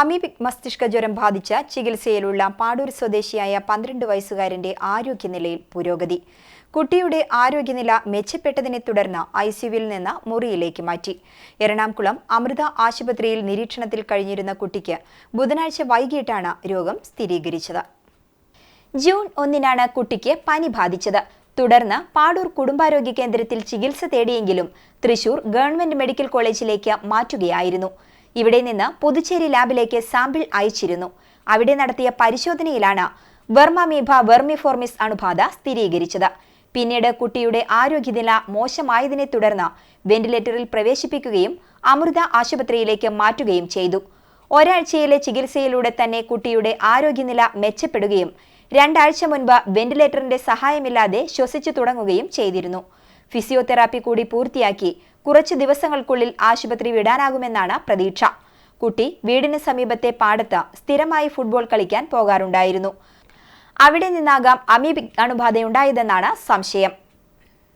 Amoebic മസ്തിഷ്ക ജ്വരം ബാധിച്ച ചികിത്സയിലുള്ള പാടൂർ സ്വദേശിയായ പന്ത്രണ്ട് വയസ്സുകാരന്റെ ആരോഗ്യനിലയിൽ പുരോഗതി. കുട്ടിയുടെ ആരോഗ്യനില മെച്ചപ്പെട്ടതിനെ തുടർന്ന് ഐ സിയുവിൽ നിന്ന് മുറിയിലേക്ക് മാറ്റി. എറണാകുളം അമൃത ആശുപത്രിയിൽ നിരീക്ഷണത്തിൽ കഴിഞ്ഞിരുന്ന കുട്ടിക്ക് ബുധനാഴ്ച വൈകിട്ടാണ് രോഗം സ്ഥിരീകരിച്ചത്. ജൂൺ ഒന്നിനാണ് കുട്ടിക്ക് പനി ബാധിച്ചത്. തുടർന്ന് പാടൂർ കുടുംബാരോഗ്യ കേന്ദ്രത്തിൽ ചികിത്സ തേടിയെങ്കിലും തൃശൂർ ഗവൺമെന്റ് മെഡിക്കൽ കോളേജിലേക്ക് മാറ്റുകയായിരുന്നു. ഇവിടെ നിന്ന് പുതുച്ചേരി ലാബിലേക്ക് സാമ്പിൾ അയച്ചിരുന്നു. അവിടെ നടത്തിയ പരിശോധനയിലാണ് വെർമമീഭ വെർമിഫോർമിസ് അണുബാധ സ്ഥിരീകരിച്ചത്. പിന്നീട് കുട്ടിയുടെ ആരോഗ്യനില മോശമായതിനെ തുടർന്ന് വെന്റിലേറ്ററിൽ പ്രവേശിപ്പിക്കുകയും അമൃത ആശുപത്രിയിലേക്ക് മാറ്റുകയും ചെയ്തു. ഒരാഴ്ചയിലെ ചികിത്സയിലൂടെ തന്നെ കുട്ടിയുടെ ആരോഗ്യനില മെച്ചപ്പെടുകയും രണ്ടാഴ്ച മുൻപ് വെന്റിലേറ്ററിന്റെ സഹായമില്ലാതെ ശ്വസിച്ചു തുടങ്ങുകയും ചെയ്തിരുന്നു. ഫിസിയോതെറാപ്പി കൂടി പൂർത്തിയാക്കി കുറച്ച് ദിവസങ്ങൾക്കുള്ളിൽ ആശുപത്രി വിടാനാകുമെന്നാണ് പ്രതീക്ഷ. കുട്ടി വീടിന് സമീപത്തെ പാടത്ത് സ്ഥിരമായി ഫുട്ബോൾ കളിക്കാൻ പോകാറുണ്ടായിരുന്നു. അവിടെ നിന്നാകാം അമീബിക് അണുബാധയുണ്ടായതെന്നാണ് സംശയം.